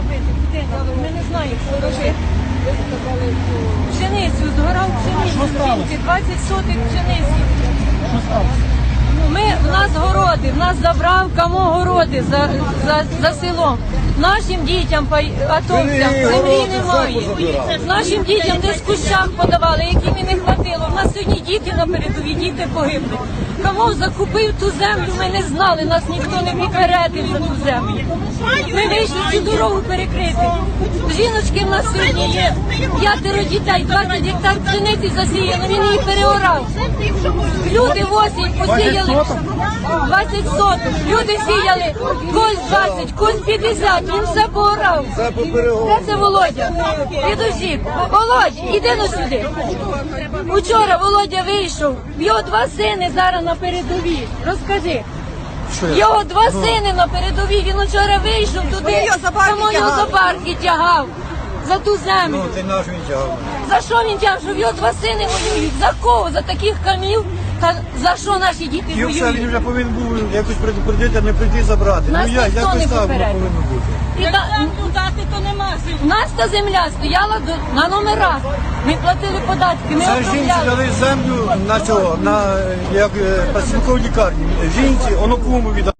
дитина, ми не знаємо, що робити. Пшеницю, згорав пшеницю, жінки, 20 сотих пшениці. Ну, Ми, в нас городи, в нас забрав кому городи за, за, за селом. Нашим дітям, атовцям, землі немає. Нашим дітям десь кущам подавали, яким і не хватило. У нас сьогодні діти на передовій, діти погибли. Кому закупив ту землю, ми не знали, нас ніхто не попередив за ту землю. Ми вийшли цю дорогу перекрити. Жіночки в нас сьогодні є п'ятеро дітей, 20 гектар пшениці засіяно, він її переорав. Люди в осінь посіяли 20 соток. Люди сіяли когось 20, когось 50, він все поорав. Де це Володя? Підожди, Володя, іди ну сюди. Учора Володя вийшов, його два сини зараз на передовій. Розкажи. Його два сини на передовій, він учора вийшов туди, тому його за парки тягав. За ту землю. Ти наш він тягав. За що він тягав? Щоб його два сини воюють? За кого? За таких камів? Та за що наші діти І все, він вже повинен був якось предупредити, а не прийти забрати. Нас ну я, ніхто якось не так воно попередив. повинно бути. І та- дати то нема сил. У нас та земля стояла до- на номерах. Ми платили податки, ми Це жінці оформляли. дали землю на цього, на е, як е, працівниковій лікарні. Жінці, онокуму віддали.